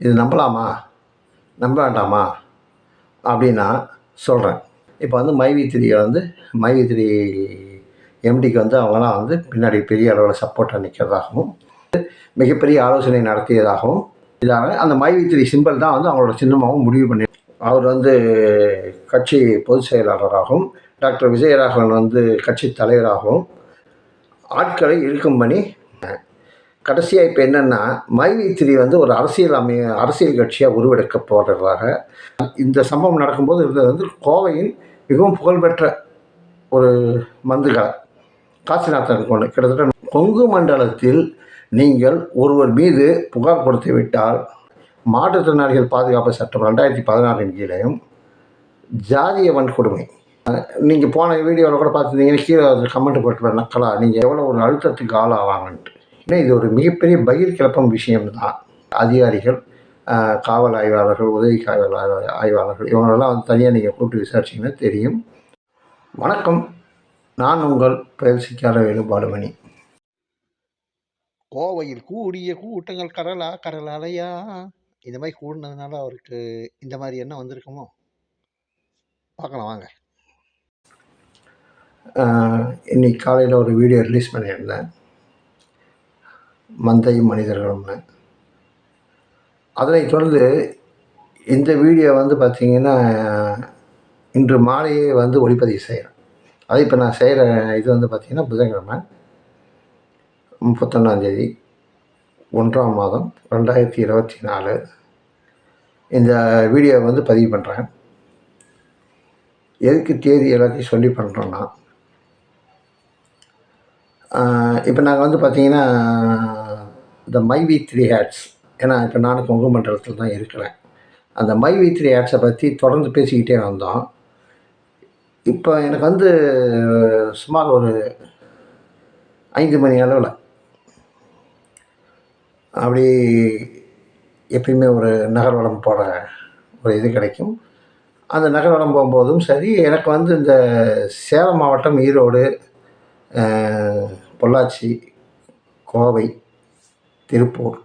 இது நம்பலாமா? நம்ப வேண்டாமா அப்படின்னா சொல்கிறேன் இப்போ வந்து மைவி த்ரீயை வந்து மைவி த்ரீ எம்டிக்கு வந்து அவங்களாம் வந்து பின்னாடி பெரிய அளவில் சப்போர்ட்டாக நிற்கிறதாகவும் மிகப்பெரிய ஆலோசனை நடத்தியதாகவும் இதாக அந்த மைவி த்ரீ சிம்பிள் தான் வந்து அவங்களோட சின்னமாகவும் முடிவு பண்ணி அவர் வந்து கட்சி பொதுச் செயலாளராகவும் டாக்டர் விஜயராகவன் வந்து கட்சி தலைவராகவும் ஆட்களை இழுக்கும் பண்ணி கடைசியாக இப்போ என்னென்னா மைவி த்ரீ வந்து ஒரு அரசியல் அமை அரசியல் கட்சியாக உருவெடுக்க போடுறதாக இந்த சம்பவம் நடக்கும்போது இது வந்து கோவையில் மிகவும் புகழ்பெற்ற ஒரு மந்துகளை காசிநாதன் கொண்டு கிட்டத்தட்ட கொங்கு மண்டலத்தில் நீங்கள் ஒருவர் மீது புகார் கொடுத்து விட்டால் மாற்றுத்திறனாளிகள் பாதுகாப்பு சட்டம் ரெண்டாயிரத்தி பதினாறின் கீழேயும் ஜாதிய வன்கொடுமை. நீங்கள் போன வீடியோவில் கூட பார்த்துருந்தீங்கன்னா கீழே கமெண்ட் போட்டு நக்கலா நீங்கள் எவ்வளோ ஒரு அழுத்தத்துக்கு ஆளாவாங்கன்ட்டு. இது ஒரு மிகப்பெரிய பகிர் கிளப்பும் விஷயம்தான். அதிகாரிகள் காவல் ஆய்வாளர்கள் உதவி காவல் ஆய்வா- ஆய்வாளர்கள் இவங்களெல்லாம் வந்து தனியாக நீங்கள் கூப்பிட்டு விசாரிச்சிங்கன்னா தெரியும். வணக்கம். நான் உங்கள் பயிற்சிக்கார வேலு பாலுமணி கோவையில் கூடிய கூட்டங்கள் கடலா கடல் அலையா இந்த மாதிரி கூடினதுனால அவருக்கு இந்த மாதிரி எண்ணம் வந்திருக்குமோ? பார்க்கலாம் வாங்க. இன்னைக்கு காலையில் ஒரு வீடியோ ரிலீஸ் பண்ணியிருந்தேன். மந்தையும் மனிதர்களும்னு அதனைத் தொடர்ந்து இந்த வீடியோ வந்து பார்த்திங்கன்னா இன்று மாலையே வந்து ஒளிப்பதிவு செய்கிறேன் அது இப்போ நான் செய்கிற இது வந்து பார்த்திங்கன்னா புதன்கிழமை முப்பத்தொன்னாந்தேதி ஒன்றாம் மாதம் ரெண்டாயிரத்தி இருபத்தி நாலு. இந்த வீடியோ வந்து பதிவு பண்ணுறேன் எதுக்கு தேதி எல்லாத்தையும் சொல்லி பண்ணுறோன்னா இப்போ நாங்கள் வந்து பார்த்திங்கன்னா இந்த மைவி த்ரீ ஹேட்ஸ் ஏன்னா இப்போ நானும் கொங்கு மண்டலத்தில் தான் இருக்கிறேன். அந்த மைவி த்ரீ ஹேட்ஸை பற்றி தொடர்ந்து பேசிக்கிட்டே வந்தோம். இப்போ எனக்கு வந்து சுமார் ஒரு ஐந்து மணி அளவில் அப்படி எப்பயுமே ஒரு நகர்வலம் போகிற ஒரு இது கிடைக்கும். அந்த நகர்வலம் போகும்போதும் சரி எனக்கு வந்து இந்த சேலம் மாவட்டம் ஈரோடு பொள்ளாச்சி கோவை திருப்பூர்.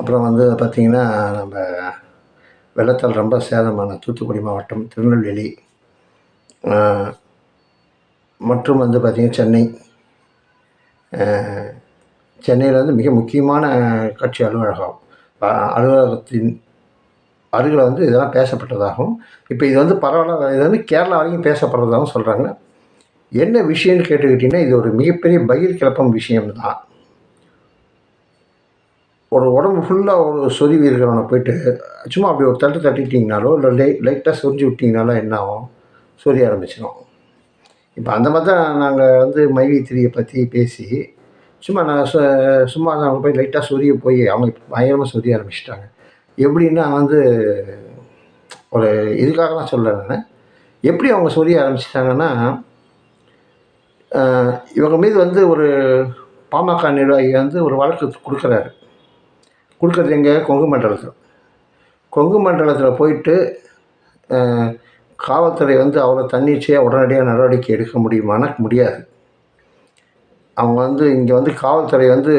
அப்புறம் வந்து பார்த்திங்கன்னா நம்ம வெள்ளத்தால் ரொம்ப சேதமான தூத்துக்குடி மாவட்டம் திருநெல்வேலி. மற்றும் வந்து பார்த்திங்கன்னா சென்னை. சென்னையில் வந்து மிக முக்கியமான கட்சி அலுவலகம். அலுவலகத்தின் அருகில் வந்து இதெல்லாம் பேசப்பட்டதாகவும் இப்போ இது வந்து பரவாயில்ல இது வந்து கேரளா வரைக்கும் பேசப்படுறதாகவும் சொல்கிறாங்க என்ன விஷயம்னு கேட்டுக்கிட்டிங்கன்னா இது ஒரு மிகப்பெரிய பயிர் கிளப்பம் விஷயம்தான். ஒரு உடம்பு ஃபுல்லாக ஒரு சொருவி இருக்கிறவனை போயிட்டு சும்மா அப்படி ஒரு தட்டு தட்டிட்டிங்கனாலோ இல்லை லை லைட்டாக சொரிஞ்சு விட்டிங்கனாலோ என்ன ஆகும்? சொரிய ஆரம்பிச்சிடும் இப்போ அந்த மாதிரி தான் நாங்கள் வந்து மைவி திரியை பற்றி பேசி சும்மா நான் சு சும்மா அவங்க போய் லைட்டாக சொரிய போய் அவங்க பயங்கரமாக சொரிய ஆரம்பிச்சிட்டாங்க. எப்படின்னா வந்து ஒரு இதுக்காகலாம் சொல்ல நான். எப்படி அவங்க சொரிய ஆரம்பிச்சிட்டாங்கன்னா இவங்க மீது வந்து ஒரு பாமக நிர்வாகி வந்து ஒரு வழக்கு கொடுக்குறாரு. கொடுக்குறது எங்கே? கொங்கு மண்டலத்தில். கொங்கு மண்டலத்தில் போயிட்டு காவல்துறை வந்து அவ்வளோ தன்னிச்சையாக உடனடியாக நடவடிக்கை எடுக்க முடியுமானா முடியாது. அவங்க வந்து இங்கே வந்து காவல்துறை வந்து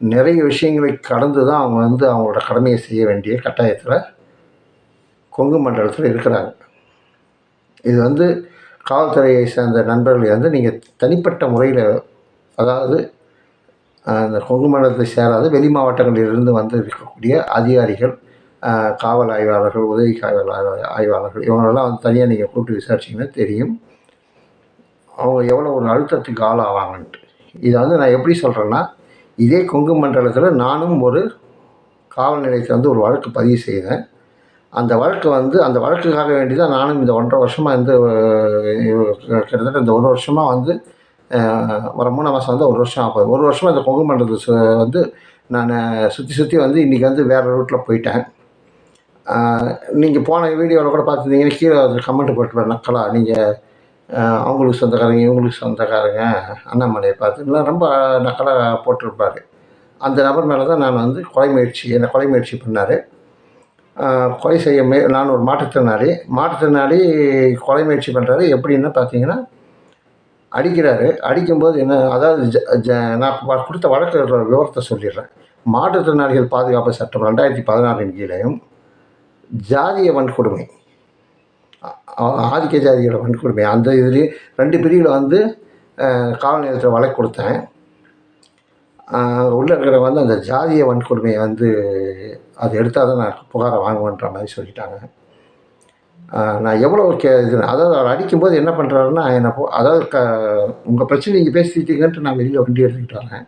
நிறைய விஷயங்களை கடந்து தான் அவங்க வந்து அவங்களோட கடமையை செய்ய வேண்டிய கட்டாயத்தில் கொங்கு மண்டலத்தில் இருக்கிறாங்க. இது வந்து காவல்துறையை சேர்ந்த நண்பர்களை வந்து நீங்கள் தனிப்பட்ட முறையில் அதாவது அந்த கொங்கு மண்டலத்தை சேராத வெளி மாவட்டங்களிலிருந்து வந்து இருக்கக்கூடிய அதிகாரிகள் காவல் ஆய்வாளர்கள் உதவி காவல் ஆய்வா- ஆய்வாளர்கள் இவங்களெல்லாம் வந்து தனியாக நீங்கள் கூப்பிட்டு விசாரிச்சிங்கன்னா தெரியும். அவங்க எவ்வளோ ஒரு அழுத்தத்துக்கு ஆளாவாங்கன்ட்டு. இதை வந்து நான் எப்படி சொல்கிறேன்னா இதே கொங்கு மண்டலத்தில் நானும் ஒரு காவல் நிலையத்தில் வந்து ஒரு வழக்கு பதிவு செய்தேன். அந்த வழக்கு வந்து அந்த வழக்குக்காக வேண்டி தான் நானும் இந்த ஒன்றரை வருஷமாக வந்து கிட்டத்தட்ட இந்த ஒரு வருஷமாக வந்து வர மூணு மாதம் வந்து ஒரு வருஷம் ஆகும் ஒரு வருஷமாக இந்த கொங்கு மண்டலத்தை சு- வந்து நான் சுற்றி சுற்றி வந்து இன்றைக்கி வந்து வேறு ரூட்டில் போயிட்டேன். நீங்கள் போன வீடியோவில் கூட பார்த்துருந்தீங்கன்னா கீழே கமெண்ட் போட்டுருவேன் நக்கலா நீங்கள் அவங்களுக்கு சொந்தக்காரங்க இவங்களுக்கு சொந்தக்காரங்க அண்ணாமலையை பார்த்து எல்லாம் ரொம்ப நக்கலாக போட்டிருப்பாரு. அந்த நபர் மேலே தான் நான் வந்து கொலை முயற்சி என்னை கொலை முயற்சி பண்ணார். கொலை செய்ய மே நான் ஒரு மாற்றுத்திறனாளி. மாற்றுத்திறனாளி கொலை முயற்சி பண்ணுறாரு எப்படின்னு பார்த்தீங்கன்னா அடிக்கிறாரு. அடிக்கும்போது என்ன அதாவது ஜ ஜ நான் கொடுத்த வழக்கு விவரத்தை சொல்லிடுறேன். மாற்றுத்திறனாளிகள் பாதுகாப்பு சட்டம் ரெண்டாயிரத்தி பதினாறின் கீழேயும் ஜாதிய வன்கொடுமை ஆதிக்க ஜாதியோட வன்கொடுமை அந்த இதுலேயும் ரெண்டு பிரிவில் வந்து காவல் நிலையத்தில் வழக்கு கொடுத்தேன். உள்ளே இருக்கிறவங்க வந்து அந்த ஜாதிய வன்கொடுமையை வந்து அது எடுத்தால் தான் நான் புகாரை வாங்குவேன்ற மாதிரி சொல்லிட்டாங்க. நான் எவ்வளோ கே இது அதாவது அவர் அடிக்கும்போது என்ன பண்ணுறாருன்னா என்னை போ அதாவது க உங்கள் பிரச்சனை நீங்கள் பேசிட்டீங்கன்ட்டு நான் வெளியில் வண்டி எடுத்துக்கிட்டு வரேன்.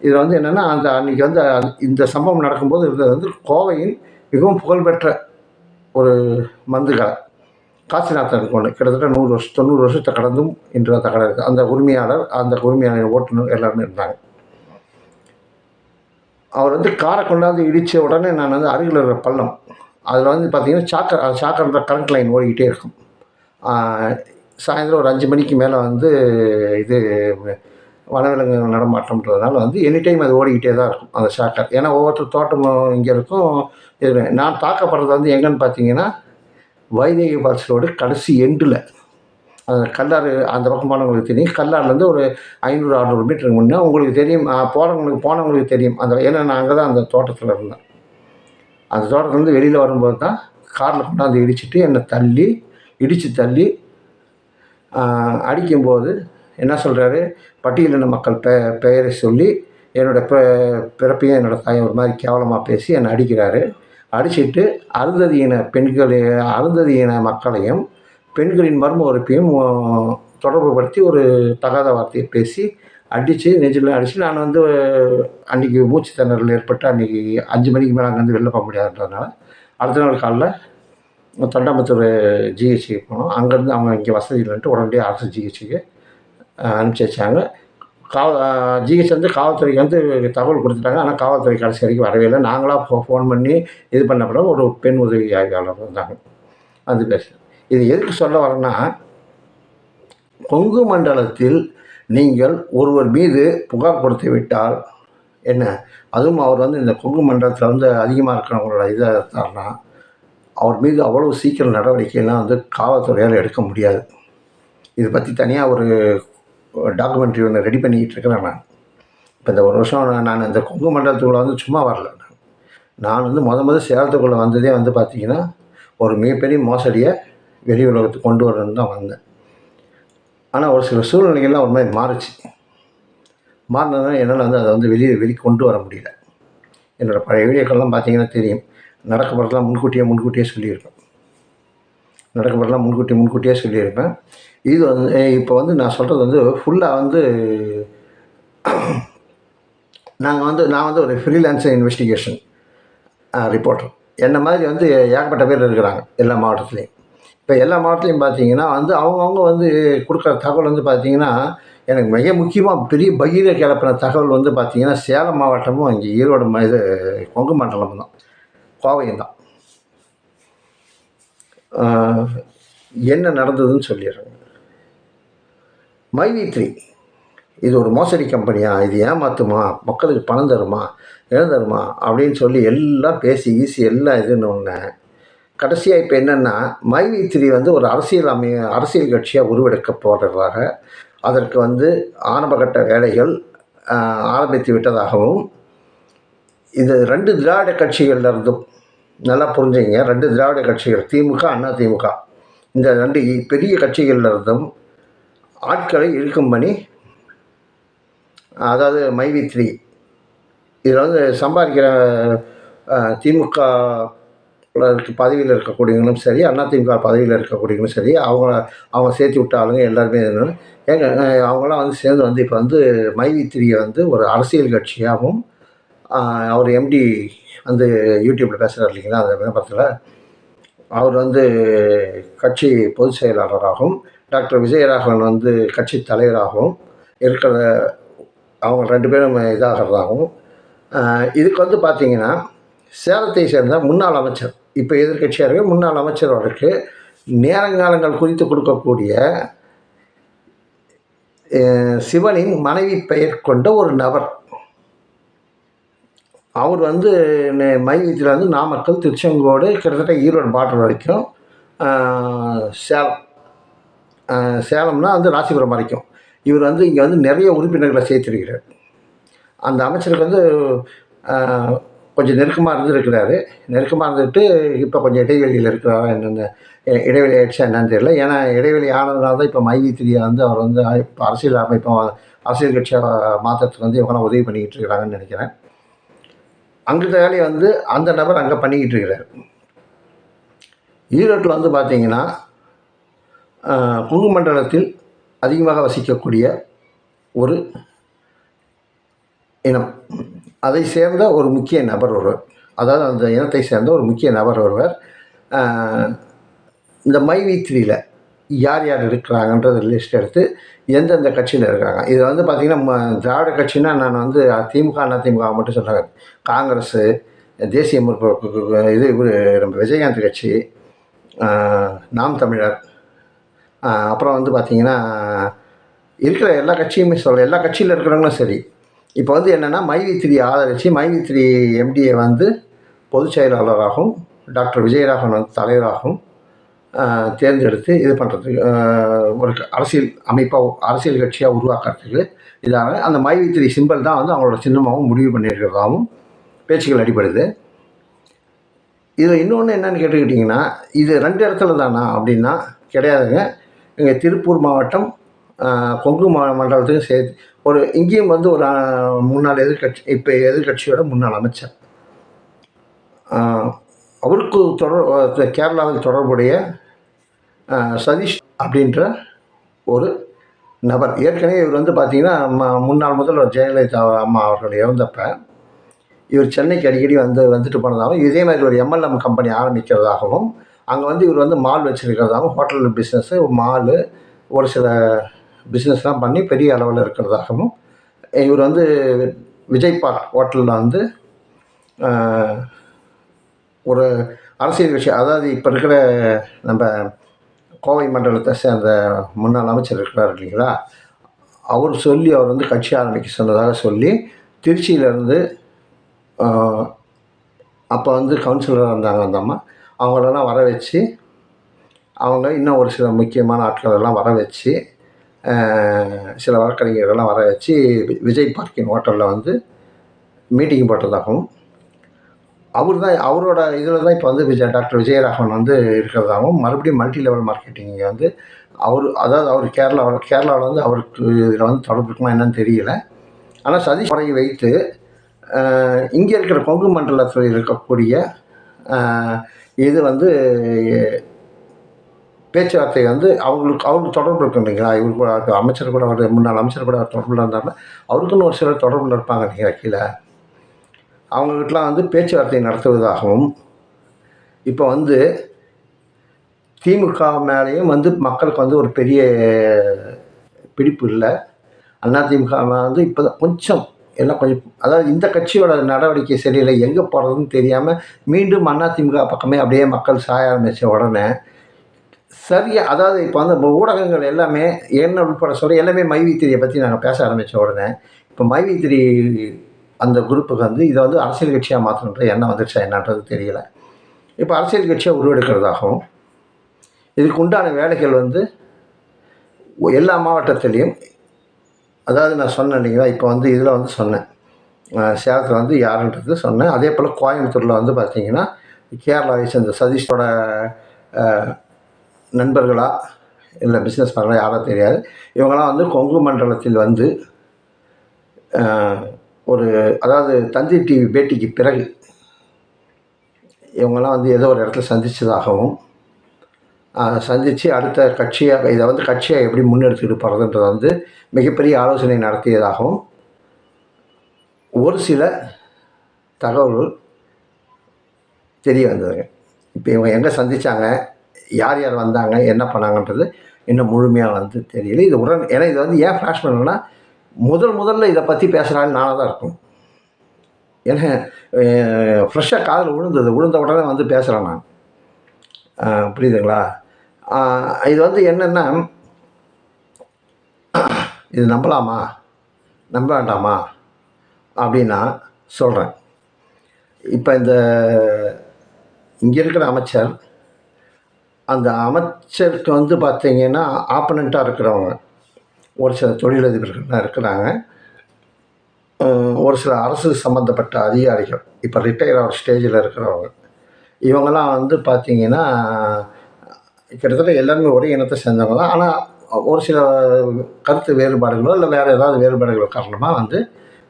இதில் வந்து என்னென்னா அந்த அன்றைக்கி வந்து இந்த சம்பவம் நடக்கும்போது இருந்தது வந்து கோவையின் மிகவும் புகழ்பெற்ற ஒரு மருந்து கடை காசிநாதன் கொண்டு கிட்டத்தட்ட நூறு வருஷம் தொண்ணூறு வருஷத்தை கடந்தும் இன்று அந்த கடை இருக்குது அந்த உரிமையாளர் அந்த உரிமையாளர் ஓட்டுநர் எல்லாருமே இருந்தாங்க. அவர் வந்து காரை கொண்டாந்து இடித்த உடனே நான் வந்து அருகில் இருக்கிற பள்ளம். அதில் வந்து பார்த்தீங்கன்னா சாக்கர் அது சாக்கர்ன்ற கரண்ட் லைன் ஓடிக்கிட்டே இருக்கும். சாயந்தரம் ஒரு அஞ்சு மணிக்கு மேலே வந்து இது வனவிலங்கு நடமாட்டம்ன்றதுனால வந்து எனி டைம் அது ஓடிக்கிட்டே தான் இருக்கும் அந்த சாக்கர் ஏன்னா ஒவ்வொருத்தர் தோட்டமும் இங்கே இருக்கும். இது நான் தாக்கப்படுறது வந்து எங்கன்னு பார்த்தீங்கன்னா வைதேகி பால்ஸ் ரோடு கடைசி எண்டில் கல்லாறு அந்த பக்கம் போனவங்களுக்கு தெரியும். கல்லாறுலேருந்து ஒரு ஐநூறு அறுநூறு மீட்டருக்கு முன்னே உங்களுக்கு தெரியும். போனவங்களுக்கு போனவங்களுக்கு தெரியும். அந்த ஏன்னா நான் அங்கே தான் அந்த தோட்டத்தில் இருந்தேன். அந்த தோட்டத்துலேருந்து வெளியில் வரும்போது தான் காரில் கொண்டாந்து இடிச்சிட்டு என்னை தள்ளி இடித்து தள்ளி அடிக்கும்போது என்ன சொல்கிறாரு பட்டியலின மக்கள் பெ பெயரை சொல்லி என்னோடய பிற பிறப்பையும் என்னோடய தாயும் ஒரு மாதிரி கேவலமாக பேசி என்னை அடிக்கிறாரு. அடிச்சிட்டு அருந்ததியின பெண்களையும் அருந்ததியின மக்களையும் பெண்களின் மர்ம உறுப்பையும் தொடர்பு தொடர்புபடுத்தி ஒரு தகாத வார்த்தையை பேசி அடித்து நெஞ்சில் அடித்து நான் வந்து அன்றைக்கி மூச்சு திணறல் ஏற்பட்டு அன்றைக்கி அஞ்சு மணிக்கு மேலே அங்கேருந்து வெளில போக முடியாதுன்றதுனால அடுத்த நாள் காலைல தொண்டாமுத்தூர் ஜிஹெச்சுக்கு போனோம். அங்கேருந்து அவங்க இங்கே வசதி இல்லைன்ட்டு உடனடியாக அரசு ஜிஹெச்சுக்கு அனுப்பிச்சி வச்சாங்க. காவ ஜிஹெச் வந்து காவல்துறைக்கு வந்து தகவல் கொடுத்துட்டாங்க. ஆனால் காவல்துறை கடைசி வரைக்கும் வரவே இல்லை. நாங்களாக ஃபோ ஃபோன் பண்ணி இது பண்ண பிறகு ஒரு பெண் உதவி ஆய்வாளர் வந்தாங்க. அது பேசுகிறேன் இது எதுக்கு சொல்ல வரேன்னா கொங்கு மண்டலத்தில் நீங்கள் ஒருவர் மீது புகார் கொடுத்து விட்டால் என்ன? அதுவும் அவர் வந்து இந்த கொங்கு மண்டலத்தில் வந்து அதிகமாக இருக்கிறவங்களோட இதாக இருந்தார்னா அவர் மீது அவ்வளோ சீக்கிரம் நடவடிக்கைலாம் வந்து காவல்துறையால் எடுக்க முடியாது. இதை பற்றி தனியாக ஒரு டாக்குமெண்ட்ரி ஒன்று ரெடி பண்ணிக்கிட்டு இருக்கிறேன் நான். இப்போ இந்த ஒரு வருஷம் நான் நான் இந்த கொங்கு மண்டலத்துக்குள்ளே வந்து சும்மா வரல. நான். நான் வந்து முத முத சேலத்துக்குள்ளே வந்ததே வந்து பார்த்திங்கன்னா ஒரு மிகப்பெரிய மோசடியை வெளி உலகத்துக்கு கொண்டு வரணும்னு தான் வந்தேன். ஆனால் ஒரு சில சூழ்நிலைகள்லாம் ஒரு மாதிரி மாறுச்சு. மாறினதுனால என்னால் வந்து அதை வந்து வெளியே வெளியே கொண்டு வர முடியல. என்னோடய பழைய வீடியோக்கள்லாம் பார்த்தீங்கன்னா தெரியும். நடக்கப்படலாம் முன்கூட்டியே முன்கூட்டியே சொல்லியிருப்பேன். நடக்கப்படலாம் முன்கூட்டி முன்கூட்டியே சொல்லியிருப்பேன். இது வந்து இப்போ வந்து நான் சொல்கிறது வந்து ஃபுல்லாக வந்து நாங்கள் வந்து நான் வந்து ஒரு ஃப்ரீலான்சர் இன்வெஸ்டிகேஷன் ரிப்போர்ட்டர் என்ன மாதிரி வந்து ஏகப்பட்ட பேர் இருக்கிறாங்க எல்லா மாவட்டத்துலேயும். இப்போ எல்லா மாவட்டத்துலையும் பார்த்தீங்கன்னா வந்து அவங்கவுங்க வந்து கொடுக்குற தகவல் வந்து பார்த்தீங்கன்னா எனக்கு மிக முக்கியமாக பெரிய பகீர கிளப்பின தகவல் வந்து பார்த்தீங்கன்னா சேலம் மாவட்டமும் இங்கே ஈரோடு இது கொங்கு மண்டலம் தான். கோவையும் தான். என்ன நடந்ததுன்னு சொல்லிடுறேங்க மைவித்ரி இது ஒரு மோசடி கம்பெனியா? இது ஏமாத்துமா? மக்களுக்கு பணம் தருமா? இழந்தருமா தருமா? அப்படின்னு சொல்லி எல்லாம் பேசி ஈஸி எல்லாம் இதுன்னு ஒன்று கடைசியாக இப்போ என்னென்னா மைவி த்ரீ வந்து ஒரு அரசியல் அமை அரசியல் கட்சியாக உருவெடுக்க போடுறதாக அதற்கு வந்து ஆரம்பகட்ட வேலைகள் ஆரம்பித்து விட்டதாகவும் இது ரெண்டு திராவிட கட்சிகள்ல இருந்தும் நல்லா புரிஞ்சுங்க ரெண்டு திராவிட கட்சிகள் திமுக அண்ணா திமுக இந்த ரெண்டு பெரிய கட்சிகள்ல இருந்தும் ஆட்களை இழுக்கும் பணி அதாவது மைவி த்ரீ இதில் வந்து சம்பாதிக்கிற திமுக பதவியில் இருக்கக்கூடியவங்களும் சரி அதிமுக பதவியில் இருக்கக்கூடியவங்களும் சரி அவங்கள அவங்க சேர்த்து விட்ட ஆளுங்க எல்லாருமே ஏங்க அவங்களாம் வந்து சேர்ந்து வந்து இப்போ வந்து மைவி த்ரீயை வந்து ஒரு அரசியல் கட்சியாகவும் அவர் எம்டி வந்து யூடியூப்பில் பேசுகிறார் இல்லைங்களா அந்த விளம்பரத்தில் அவர் வந்து கட்சி பொதுச் செயலாளராகவும் டாக்டர் விஜயராகவன் வந்து கட்சி தலைவராகவும் இருக்கிற அவங்க ரெண்டு பேரும் இதாகிறதாகவும் இதுக்கு வந்து பார்த்தீங்கன்னா சேலத்தை சேர்ந்த முன்னாள் அமைச்சர் இப்போ எதிர்க்கட்சியாக இருக்க முன்னாள் அமைச்சர்களுக்கு நேரங்காலங்கள் குறித்து கொடுக்கக்கூடிய சிவனின் மனைவி பெயர் கொண்ட ஒரு நபர். அவர் வந்து நெ- மையத்தில் வந்து நாமக்கல் திருச்செங்கோடு கிட்டத்தட்ட ஈரோடு பார்டர் வரைக்கும் சேலம் சேலம்னா வந்து ராசிபுரம் வரைக்கும். இவர் வந்து இங்கே வந்து நிறைய உறுப்பினர்களை சேர்த்திருக்கிறார். அந்த அமைச்சருக்கு வந்து கொஞ்சம் நெருக்கமாக இருந்திருக்கிறாரு. நெருக்கமாக இருந்துட்டு இப்போ கொஞ்சம் இடைவெளியில் இருக்கிறாரா என்னென்ன இடைவெளி ஆயிடுச்சா என்னன்னு தெரியல. ஏன்னா இடைவெளி ஆனதுனால தான் இப்போ மைவி திரியா வந்து அவர் வந்து இப்போ அரசியல் அமைப்பு அரசியல் கட்சியை மாற்றத்துக்கு வந்து இவங்களாம் உதவி பண்ணிக்கிட்டு இருக்கிறாங்கன்னு நினைக்கிறேன். அங்கே வேலையை வந்து அந்த நபர் அங்கே பண்ணிக்கிட்டு இருக்கிறார். ஈரோட்டில் வந்து பார்த்தீங்கன்னா ஆஹ், மண்டலத்தில் அதிகமாக வசிக்கக்கூடிய ஒரு இனம். அதை சேர்ந்த ஒரு முக்கிய நபர் ஒருவர். அதாவது அந்த இனத்தை சேர்ந்த ஒரு முக்கிய நபர் ஒருவர். இந்த மைவி த்ரீயில் யார் யார் இருக்கிறாங்கன்றது லிஸ்ட் எடுத்து எந்தெந்த கட்சியில் இருக்காங்க. இது வந்து பார்த்திங்கன்னா ம- திராவிட கட்சினால் நான் வந்து திமுக அதிமுக மட்டும் சொல்கிறேன் காங்கிரஸு தேசிய முற்போக்கு இது இவர் நம்ம விஜயகாந்த் கட்சி நாம் தமிழர். அப்புறம் வந்து பார்த்திங்கன்னா இருக்கிற எல்லா கட்சியுமே சொல்ல எல்லா கட்சியில் இருக்கிறவங்களும் சரி. இப்போ வந்து என்னென்னா மைவி த்ரீ ஆதரித்து மைவி த்ரீ எம்டிஏ வந்து பொதுச் செயலாளராகவும் டாக்டர் விஜயராகவன் வந்து தலைவராகவும் தேர்ந்தெடுத்து இது பண்ணுறதுக்கு ஒரு அரசியல் அமைப்பாக அரசியல் கட்சியாக உருவாக்குறதுக்கு இதாக அந்த மைவி த்ரீ சிம்பிள் தான் வந்து அவங்களோட சின்னமாகவும் முடிவு பண்ணியிருக்கிறதாகவும் பேச்சுக்கள் அடிப்படுது இது இன்னொன்று என்னன்னு கேட்டுக்கிட்டிங்கன்னா இது ரெண்டு இடத்துல தானா அப்படின்னா கிடையாதுங்க. இங்கே திருப்பூர் மாவட்டம் கொங்கு மா மண்டலத்துக்கும் சேர்த்து ஒரு இங்கேயும் வந்து ஒரு முன்னாள் எதிர்கட்சி இப்போ எதிர்கட்சியோட முன்னாள் அமைச்சர். அவருக்கு தொடர் கேரளாவில் தொடர்புடைய சதீஷ் அப்படின்ற ஒரு நபர். ஏற்கனவே இவர் வந்து பார்த்திங்கன்னா முன்னாள் முதல்வர் ஜெயலலிதா அம்மா அவர்கள் இறந்தப்ப இவர் சென்னைக்கு அடிக்கடி வந்து வந்துட்டு போனதாகவும் இதே மாதிரி ஒரு எம்எல்எம் கம்பெனி ஆரம்பிக்கிறதாகவும் அங்கே வந்து இவர் வந்து மால் வச்சுருக்கிறதாகவும் ஹோட்டல் பிஸ்னஸ்ஸு மாலு ஒரு சில பிஸ்னஸ்லாம் பண்ணி பெரிய அளவில் இருக்கிறதாகவும் இவர் வந்து விஜய் பார்க் ஹோட்டலில் வந்து ஒரு அரசியல் விஷயம் அதாவது இப்போ இருக்கிற நம்ம கோவை மண்டலத்தை சேர்ந்த முன்னாள் அமைச்சர் இருக்கிறார் இல்லைங்களா? அவர் சொல்லி அவர் வந்து கட்சி ஆரம்பிக்க சொன்னதாக சொல்லி திருச்சியிலேருந்து அப்போ வந்து கவுன்சிலராக இருந்தாங்க அந்த அம்மா. அவங்களெல்லாம் வர வச்சு அவங்க இன்னும் ஒரு சில முக்கியமான ஆட்கள் எல்லாம் வர வச்சு சில வழக்கறிஞர்கள்லாம் வர வச்சு வி- விஜய் பார்க்கின் ஹோட்டலில் வந்து மீட்டிங் போட்டதாகவும் அவர் தான் அவரோட இதில் தான் இப்போ வந்து விஜய் டாக்டர் விஜயராகவன் வந்து இருக்கிறதாகவும் மறுபடியும் மல்டி லெவல் மார்க்கெட்டிங் வந்து அவர் அதாவது அவர் கேரளாவில் கேரளாவில் வந்து அவருக்கு இதில் வந்து தொடர்பு இருக்குமா என்னன்னு தெரியல. ஆனால் சதீஷ் முறையை வைத்து இங்கே இருக்கிற கொங்கு மண்டலத்தில் இருக்கக்கூடிய இது வந்து பேச்சுவார்த்தை வந்து அவங்களுக்கு அவருக்கு தொடர்பு இருக்கும் இல்லைங்களா? இவர் கூட அமைச்சர் கூட அவர் முன்னாள் அமைச்சர் கூட அவர் தொடர்பில் இருந்தாருன்னா அவருக்குன்னு ஒரு சிலர் தொடர்பில் இருப்பாங்க இல்லைங்களா கீழே? அவங்கக்கிட்டலாம் வந்து பேச்சுவார்த்தை நடத்துவதாகவும் இப்போ வந்து திமுக மேலேயும் வந்து மக்களுக்கு வந்து ஒரு பெரிய பிடிப்பு இல்லை. அண்ணா திமுக வந்து இப்போ தான் கொஞ்சம் எல்லாம் கொஞ்சம் அதாவது இந்த கட்சியோட நடவடிக்கை சரியில்லை எங்கே போகிறதுன்னு தெரியாமல் மீண்டும் அண்ணா திமுக பக்கமே அப்படியே மக்கள் சாய ஆரம்பித்த உடனே சரியா அதாவது இப்போ வந்து நம்ம ஊடகங்கள் எல்லாமே என்ன உட்பட சொல்ல எல்லாமே மைவித்திரியை பற்றி நாங்கள் பேச ஆரம்பித்த உடனே இப்போ மைவித்திரி அந்த குரூப்புக்கு வந்து இதை வந்து அரசியல் கட்சியாக மாற்றணுன்ற எண்ணம் வந்துருச்சா என்னன்றது தெரியல. இப்போ அரசியல் கட்சியாக உருவெடுக்கிறதாகவும் இதுக்கு உண்டான வேலைகள் வந்து எல்லா மாவட்டத்திலையும் அதாவது நான் சொன்னேன் இல்லைங்களா இப்போ வந்து இதில் வந்து சொன்னேன். சேலத்தில் வந்து யாருன்றது சொன்னேன். அதே போல் கோயம்புத்தூரில் வந்து பார்த்திங்கன்னா கேரளாவை சேர்ந்த சதீஷோட நண்பர்களாக இல்லை பிஸ்னஸ் பண்ணலாம் யாரோ தெரியாது. இவங்களாம் வந்து கொங்கு மண்டலத்தில் வந்து ஒரு அதாவது தந்தி டிவி பேட்டிக்கு பிறகு இவங்கெல்லாம் வந்து ஏதோ ஒரு இடத்துல சந்தித்ததாகவும் சந்தித்து அடுத்த கட்சியாக இதை வந்து கட்சியாக எப்படி முன்னெடுத்துக்கிட்டு போகிறதுன்றது வந்து மிகப்பெரிய ஆலோசனை நடத்தியதாகவும் ஒரு சில தகவல்கள் தெரிய வந்ததுங்க. இப்போ இவங்க எங்கே சந்தித்தாங்க யார் யார் வந்தாங்க என்ன பண்ணாங்கன்றது இன்னும் முழுமையாக வந்து தெரியல. இது உடன் ஏன்னா இதை வந்து ஏன் ஃப்ளாஷ் பண்ணுன்னா முதல் முதல்ல இதை பற்றி பேசுகிறான்னு நானாக தான் இருக்கும் ஏன்னா ஃப்ரெஷ்ஷாக காதில் விழுந்தது. விழுந்த உடனே வந்து பேசுகிறேன் நான். புரியுதுங்களா? இது வந்து என்னென்னா இது நம்பலாமா? நம்ப வேண்டாமா? அப்படின்னா சொல்கிறேன் இப்போ இந்த இங்கே இருக்கிற அமைச்சர் அந்த அமைச்சருக்கு வந்து பார்த்தீங்கன்னா ஆப்பனண்ட்டாக இருக்கிறவங்க ஒரு சில தொழிலதிபர்கள்லாம் இருக்கிறாங்க. ஒரு சில அரசு சம்மந்தப்பட்ட அதிகாரிகள் இப்போ ரிட்டையர் ஆகிற ஸ்டேஜில் இருக்கிறவங்க. இவங்கெல்லாம் வந்து பார்த்திங்கன்னா கிட்டத்தட்ட எல்லாருமே ஒரே இனத்தை சேர்ந்தவங்க தான். ஆனால் ஒரு சில கருத்து வேறுபாடுகளோ இல்லை வேறு ஏதாவது வேறுபாடுகள் காரணமாக வந்து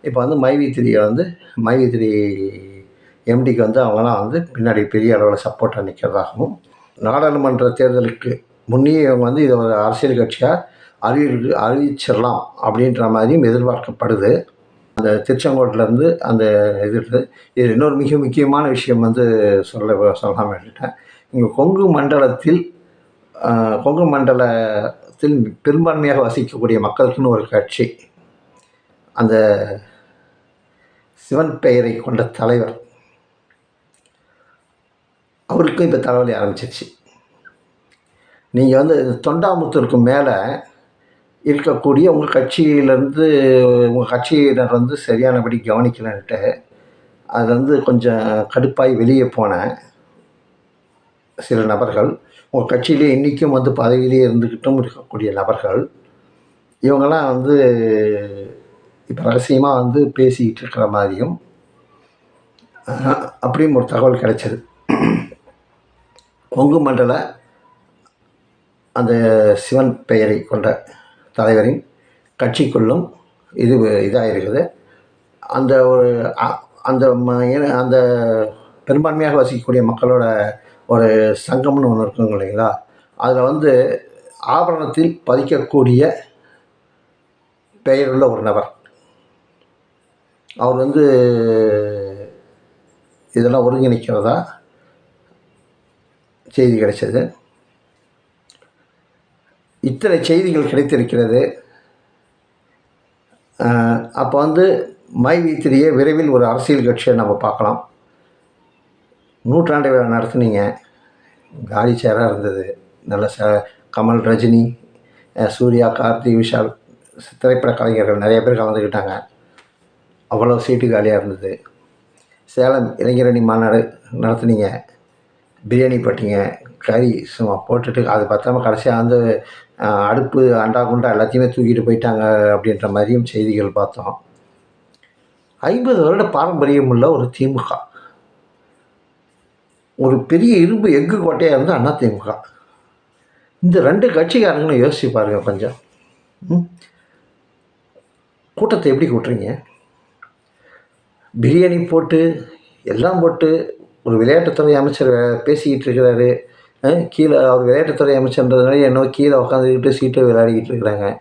இப்போ வந்து மைவி திரியை வந்து மைவி திரி எம்டிக்கு வந்து அவங்களாம் வந்து பின்னாடி பெரிய அளவில் சப்போர்ட்டாக நிற்கிறதாகவும் நாடாளுமன்ற தேர்தலுக்கு முன்னே இவங்க வந்து இதை ஒரு அரசியல் கட்சியாக அறிவி அறிவிச்சிடலாம் அப்படின்ற மாதிரியும் எதிர்பார்க்கப்படுது அந்த திருச்செங்கோட்டிலேருந்து அந்த இது இருக்குது. இது இன்னொரு மிக முக்கியமான விஷயம் வந்து சொல்ல சொல்லாமல் விட்டுட்டேன் இங்கே கொங்கு மண்டலத்தில் கொங்கு மண்டலத்தில் பெரும்பான்மையாக வசிக்கக்கூடிய மக்களுக்குன்னு ஒரு கட்சி அந்த சிவன் பெயரை கொண்ட தலைவர் அவருக்கும் இப்போ தலைவலி ஆரம்பிச்சிருச்சு. நீங்கள் வந்து தொண்டாமுத்தூருக்கு மேலே இருக்கக்கூடிய உங்கள் கட்சியிலேருந்து உங்கள் கட்சியினர் வந்து சரியானபடி கவனிக்கலன்ட்டு அது வந்து கொஞ்சம் கடுப்பாய் வெளியே போன சில நபர்கள் உங்கள் கட்சியிலே இன்றைக்கும் வந்து பதவியிலே இருந்துக்கிட்டும் இருக்கக்கூடிய நபர்கள் இவங்கெல்லாம் வந்து இப்போ ரகசியமாக வந்து பேசிக்கிட்டு இருக்கிற மாதிரியும் அப்படியும் ஒரு தகவல் கிடைச்சது. கொங்கு மண்டல அந்த சிவன் பெயரை கொண்ட தலைவரின் கட்சிக்குள்ளும் இது இதாக இருக்குது அந்த ஒரு அ- அந்த ம- அந்த பெரும்பான்மையாக வசிக்கக்கூடிய மக்களோட ஒரு சங்கம்னு ஒன்று இருக்குங்க இல்லைங்களா? அதில் வந்து ஆபரணத்தில் பதிக்கக்கூடிய பெயருள்ள ஒரு நபர். அவர் வந்து இதெல்லாம் ஒருங்கிணைக்கிறதா? செய்தி கிடைச்சது. இத்தனை செய்திகள் கிடைத்திருக்கிறது. அப்போ வந்து மை வீத்திரியே விரைவில் ஒரு அரசியல் கட்சியை நம்ம பார்க்கலாம். நூற்றாண்டு விழா நடத்துனீங்க. காலி சேராக இருந்தது. நல்ல ச கமல் ரஜினி சூர்யா கார்த்தி விஷால் திரைப்பட கலைஞர்கள் நிறைய பேர் கலந்துக்கிட்டாங்க. அவ்வளோ சீட்டு காலியாக இருந்தது. சேலம் இளைஞரணி மாநாடு நடத்துனீங்க. பிரியாணி போட்டிங்க கறி சும்மா போட்டுட்டு அது பத்தாம கடைசியாக வந்து அடுப்பு அண்டா குண்டா எல்லாத்தையுமே தூக்கிட்டு போயிட்டாங்க அப்படின்ற மாதிரியும் செய்திகள் பார்த்தோம். ஐம்பது வருட பாரம்பரியம் உள்ள ஒரு திமுக. ஒரு பெரிய இரும்பு எஃகு கோட்டையாக இருந்தால் அண்ணா திமுக. இந்த ரெண்டு கட்சிக்காரங்களும் யோசிச்சு பாருங்கள் கொஞ்சம். கூட்டத்தை எப்படி கூட்டுறீங்க? பிரியாணி போட்டு எல்லாம் போட்டு ஒரு விளையாட்டுத்துறை அமைச்சர் வே- பேசிக்கிட்டு இருக்கிறாரு. கீழே அவர் விளையாட்டுத்துறை அமைச்சர்ன்றதுனால என்னோ கீழே உட்காந்துக்கிட்டு சீட்டை விளையாடிக்கிட்டு இருக்கிறாங்க.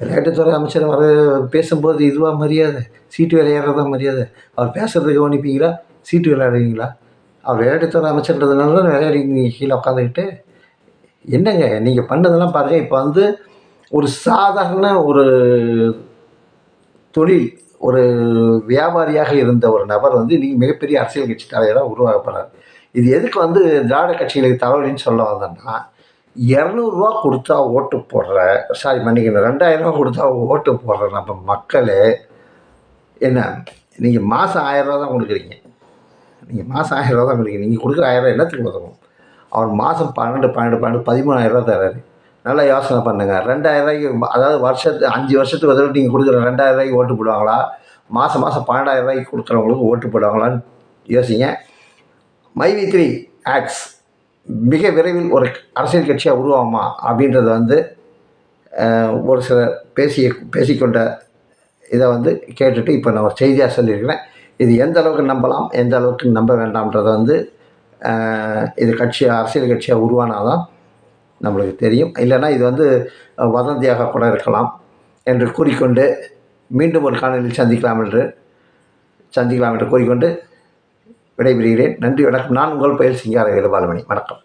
விளையாட்டுத்துறை அமைச்சர் வர பேசும்போது இதுவாக மரியாதை? சீட்டு விளையாடுறதா மரியாதை? அவர் பேசுகிறதுக்கு கவனிப்பீங்களா? சீட்டு விளையாடுவீங்களா? அவர் விளையாட்டுத்துறை அமைச்சர்ன்றதுனால தான் விளையாடி கீழே உட்காந்துக்கிட்டு என்னங்க நீங்கள் பண்ணதெல்லாம் பாருங்கள் இப்போ வந்து ஒரு சாதாரண ஒரு தொழில் ஒரு வியாபாரியாக இருந்த ஒரு நபர் வந்து இன்றைக்கி மிகப்பெரிய அரசியல் கட்சி தலைவராக உருவாக போகிறார் இது எதுக்கு வந்து திராவிட கட்சிகளுக்கு தலைவலின்னு சொல்ல வந்தேன்னா இரநூறுவா கொடுத்தா ஓட்டு போடுற சாரி மன்னிக்கணும் ரெண்டாயிரரூவா கொடுத்தா ஓட்டு போடுற நம்ம மக்களே என்ன நீங்கள் மாதம் ஆயிரரூவா தான் கொடுக்குறீங்க. நீங்கள் மாதம் ஆயிரரூவா தான் கொடுக்குறீங்க. நீங்கள் கொடுக்குற ஆயிரரூவா என்னத்துக்கு உதவும் அவர் மாதம் பன்னெண்டு பன்னெண்டு பன்னெண்டு பதிமூணாயிரரூவா தராரு நல்லா யோசனை பண்ணுங்கள் ரெண்டாயிரம் ரூபாய்க்கு அதாவது வருஷத்து அஞ்சு வருஷத்துக்கு ஒரு நீங்கள் கொடுக்குற ரெண்டாயிரம் ரூபாய்க்கு ஓட்டு போடுவாங்களா? மாதம் மாதம் பன்னெண்டாயிரம் ரூபாய்க்கு கொடுக்குறவங்களுக்கு ஓட்டு போடுவாங்களான்னு யோசிங்க. மைவி த்ரீ ஆக்ட்ஸ் மிக விரைவில் ஒரு அரசியல் கட்சியாக உருவாகுமா அப்படின்றத வந்து ஒரு சிலர் பேசிய பேசிக்கொண்ட இதை வந்து கேட்டுட்டு இப்போ நான் ஒரு செய்தியாக சொல்லியிருக்கிறேன். இது எந்த அளவுக்கு நம்பலாம் எந்த அளவுக்கு நம்ப வேண்டாம்ன்றதை வந்து இது கட்சி அரசியல் கட்சியாக உருவானாதான் நம்மளுக்கு தெரியும். இல்லைன்னா இது வந்து வதந்தியாக கூட இருக்கலாம் என்று கூறிக்கொண்டு மீண்டும் ஒரு காணொலியில் சந்திக்கலாம் என்று சந்திக்கலாம் என்று கூறிக்கொண்டு விடைபெறுகிறேன். நன்றி வணக்கம். நான் உங்கள் பயில் சிங்கார வேலுபாலமணி. வணக்கம்.